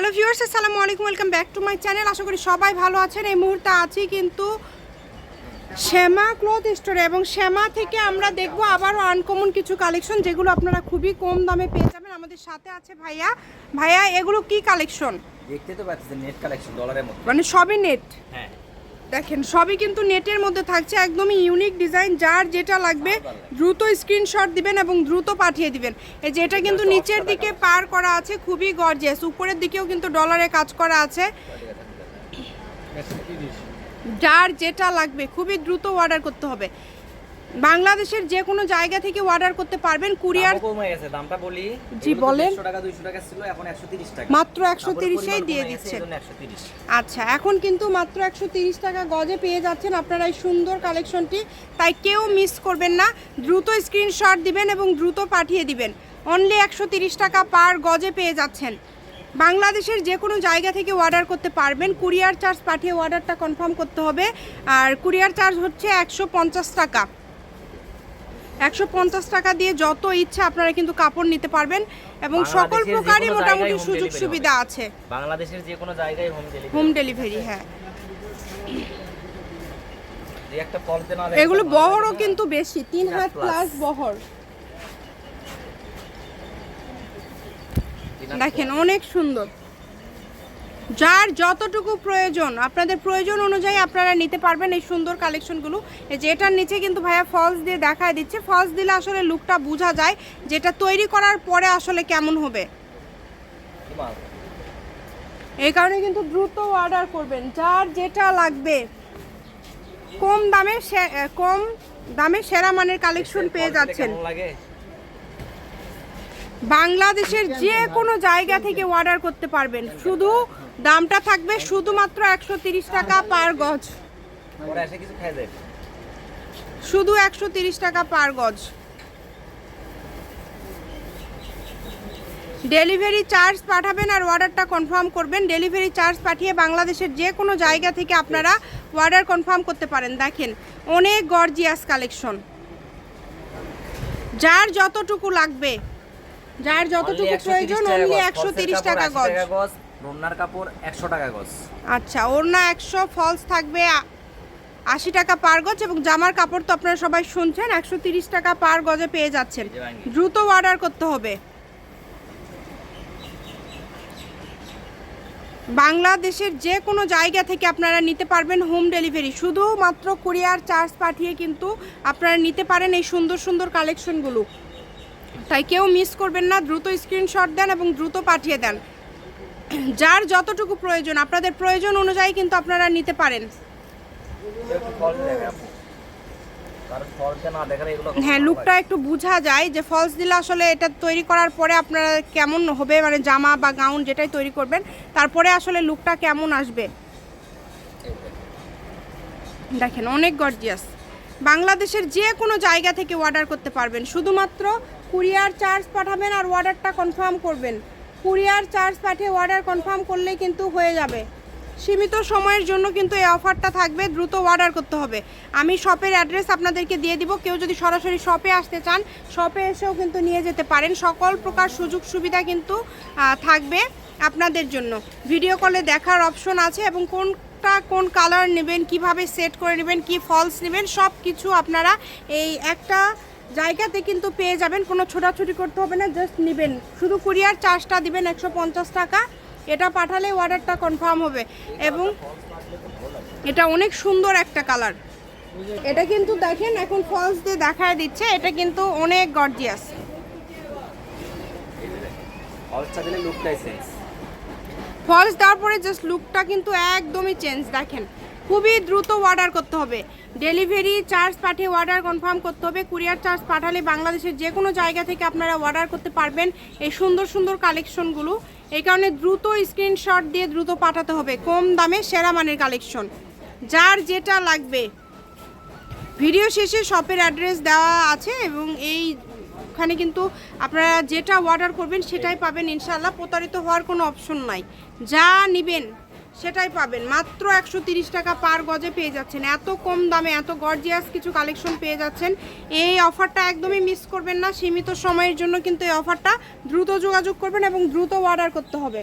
Hello viewers আসসালামু আলাইকুম welcome back to my channel. আশা করি সবাই ভালো আছেন। এই মুহূর্তে আছি কিন্তু শ্যামা ক্লোথ স্টোরে এবং শ্যামা থেকে আমরা দেখব আবারও আনকমন কিছু কালেকশন যেগুলো আপনারা খুবই কম দামে পেয়ে যাবেন। আমাদের সাথে আছে ভাইয়া। ভাইয়া এগুলো কি কালেকশন দেখতে তো পাচ্ছেন নেট কালেকশন ডলারের মধ্যে। মানে সবই নেট হ্যাঁ। দেখেন সবই কিন্তু নেটের মধ্যে থাকছে একদমই ইউনিক ডিজাইন যার যেটা লাগবে দ্রুত স্ক্রিনশট দিবেন এবং দ্রুত পাঠিয়ে দিবেন। এই যে এটা কিন্তু নিচের দিকে পার করা আছে খুবই গর্জিয়াস উপরের দিকেও কিন্তু ডলারে কাজ করা আছে। যার যেটা লাগবে খুবই দ্রুত অর্ডার করতে হবে। বাংলাদেশের যে কোনো জায়গা থেকে অর্ডার করতে পারবেন। কুরিয়ার কমে গেছে দামটা বলি। জি, বলেন। 150 টাকা 200 টাকা ছিল এখন 130 টাকা। মাত্র একশো কাপড়ের তিরিশেই দিয়ে দিচ্ছেন। আচ্ছা এখন কিন্তু মাত্র একশো তিরিশ টাকা গজে পেয়ে যাচ্ছেন আপনারা এই সুন্দর কালেকশনটি। তাই কেউ মিস করবেন না। দ্রুত স্ক্রিনশট দিবেন এবং দ্রুত পাঠিয়ে দিবেন। অনলি একশো তিরিশ টাকা পার গজে পেয়ে যাচ্ছেন। বাংলাদেশের যে কোনো জায়গা থেকে অর্ডার করতে পারবেন। কুরিয়ার চার্জ পাঠিয়ে অর্ডারটা কনফার্ম করতে হবে। আর কুরিয়ার চার্জ হচ্ছে একশো পঞ্চাশ টাকা। একশো পঞ্চাশ টাকা দিয়ে যত ইচ্ছা আপনারা কিন্তু কাপড় নিতে পারবেন এবং সকল প্রকারই মোটামুটি সুযোগ সুবিধা আছে। বাংলাদেশের যে কোনো জায়গায় হোম ডেলিভারি হোম ডেলিভারি হ্যাঁ। এগুলো বহরও কিন্তু বেশি তিন হাত প্লাস বহর। দেখেন অনেক সুন্দর। যার যতটুকু প্রয়োজন আপনাদের প্রয়োজন অনুযায়ী আপনারা নিতে পারবেন এই সুন্দর কালেকশনগুলো এই যে এটার নিচে কিন্তু ভাইয়া ফলস দিয়ে দেখায় দিচ্ছে। ফলস দিলে আসলে লুকটা বোঝা যায় যেটা তৈরি করার পরে আসলে কেমন হবে। এই কারণে কিন্তু দ্রুত অর্ডার করবেন। যার যেটা লাগবে কম দামে কম দামে সেরা মানের কালেকশন পেয়ে যাচ্ছেন। বাংলাদেশের যে কোনো জায়গা থেকে অর্ডার করতে পারবেন। শুধু দামটা থাকবে শুধুমাত্র একশো তিরিশ টাকা পার গজ। শুধু একশো তিরিশ টাকা পার গজ। ডেলিভারি চার্জ পাঠাবেন আর অর্ডারটা কনফার্ম করবেন। ডেলিভারি চার্জ পাঠিয়ে বাংলাদেশের যে কোনো জায়গা থেকে আপনারা অর্ডার কনফার্ম করতে পারেন। দেখেন অনেক গর্জিয়াস কালেকশন। যার যতটুকু লাগবে যার যতটুকু প্রয়োজন অনলি একশো তিরিশ টাকা গজ। রন্নার কাপড় 100 টাকা গজ। আচ্ছা ওড়না একশো ফলস থাকবে আশি টাকা পার গজ এবং জামার কাপড় তো আপনারা সবাই শুনছেন একশো তিরিশ টাকা পার গজে পেয়ে যাচ্ছেন। দ্রুত অর্ডার করতে হবে। বাংলাদেশের যে কোনো জায়গা থেকে আপনারা নিতে পারবেন হোম ডেলিভারি। শুধুমাত্র কুরিয়ার চার্জ পাঠিয়ে কিন্তু আপনারা নিতে পারেন এই সুন্দর সুন্দর কালেকশনগুলো। তাই কেউ মিস করবেন না দ্রুত স্ক্রিনশট দেন এবং দ্রুত পাঠিয়ে দেন। যার যতটুকু প্রয়োজন আপনাদের প্রয়োজন অনুযায়ী কিন্তু আপনারা নিতে পারেন। হ্যাঁ লুকটা একটু বোঝা যায় যে ফলস দিলে আসলে এটা তৈরি করার পরে আপনারা কেমন হবে মানে জামা বা গাউন যেটাই তৈরি করবেন তারপরে আসলে লুকটা কেমন আসবে। দেখেন অনেক গর্জিয়াস বাংলাদেশের যে কোনো জায়গা থেকে অর্ডার করতে পারবেন। শুধুমাত্র কুরিয়ার চার্জ পাঠাবেন আর অর্ডারটা কনফার্ম করবেন। কুরিয়ার চার্জ পাঠিয়ে অর্ডার কনফার্ম করলেই কিন্তু হয়ে যাবে। সীমিত সময়ের জন্য কিন্তু এই অফারটা থাকবে, দ্রুত অর্ডার করতে হবে। আমি শপের অ্যাড্রেস আপনাদেরকে দিয়ে দিব, কেউ যদি সরাসরি শপে আসতে চান শপে এসেও কিন্তু নিয়ে যেতে পারেন। সকল প্রকার সুযোগ সুবিধা কিন্তু থাকবে আপনাদের জন্য। ভিডিও কলে দেখার অপশন আছে এবং কোনটা কোন কালার নেবেন, কীভাবে সেট করে নেবেন, কি ফলস নেবেন সব কিছু আপনারা এই একটা জায়গাতে কিন্তু পেয়ে যাবেন কোনো ছোটাছুটি করতে হবে না জাস্ট নেবেন। শুধু কুরিয়ার চার্জটা দিবেন একশো পঞ্চাশ টাকা এটা পাঠালে অর্ডারটা কনফার্ম হবে। এবং এটা অনেক সুন্দর একটা কালার এটা কিন্তু দেখেন এখন ফলস দিয়ে দেখায় দিচ্ছে এটা কিন্তু অনেক গর্জিয়াস ফলস দেওয়ার পরে জাস্ট লুকটা কিন্তু একদমই চেঞ্জ দেখেন। খুবই দ্রুত অর্ডার করতে হবে। ডেলিভারি চার্জ পাঠিয়ে অর্ডার কনফার্ম করতে হবে। কুরিয়ার চার্জ পাঠালে বাংলাদেশের যে কোনো জায়গা থেকে আপনারা অর্ডার করতে পারবেন এই সুন্দর সুন্দর কালেকশনগুলো এই কারণে দ্রুত স্ক্রিনশট দিয়ে দ্রুত পাঠাতে হবে। কম দামে সেরা মানের কালেকশন যার যেটা লাগবে। ভিডিও শেষে শপের অ্যাড্রেস দেওয়া আছে এবং এই ওখানে কিন্তু আপনারা যেটা অর্ডার করবেন সেটাই পাবেন। ইনশাল্লাহ প্রতারিত হওয়ার কোনো অপশন নাই। যা নেবেন সেটাই পাবেন। মাত্র একশো টাকা পার গজে পেয়ে যাচ্ছেন। এত কম দামে এত গর্জিয়াস কিছু কালেকশন পেয়ে যাচ্ছেন। এই অফারটা একদমই মিস করবেন না। সীমিত সময়ের জন্য কিন্তু এই অফারটা দ্রুত যোগাযোগ করবেন এবং দ্রুত অর্ডার করতে হবে।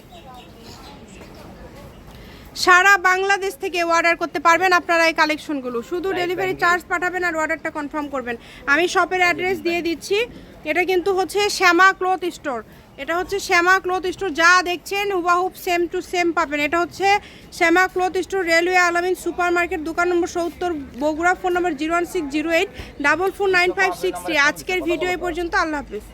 সারা বাংলাদেশ থেকে অর্ডার করতে পারবেন আপনারা এই কালেকশনগুলো শুধু ডেলিভারি চার্জ পাঠাবেন আর অর্ডারটা কনফার্ম করবেন। আমি শপের অ্যাড্রেস দিয়ে দিচ্ছি। এটা কিন্তু হচ্ছে শ্যামা ক্লথ স্টোর এটা হচ্ছে শ্যামা ক্লথ স্টোর, যা দেখছেন হুবাহুব সেম টু সেম পাবেন। এটা হচ্ছে Shyama cloth store, railway Alamin super market দোকান নম্বর সত্তর, Bogura, phone number zero one six zero eight, double four nine five six three. আজকের ভিডিও এই পর্যন্ত, আল্লাহ হাফিজ।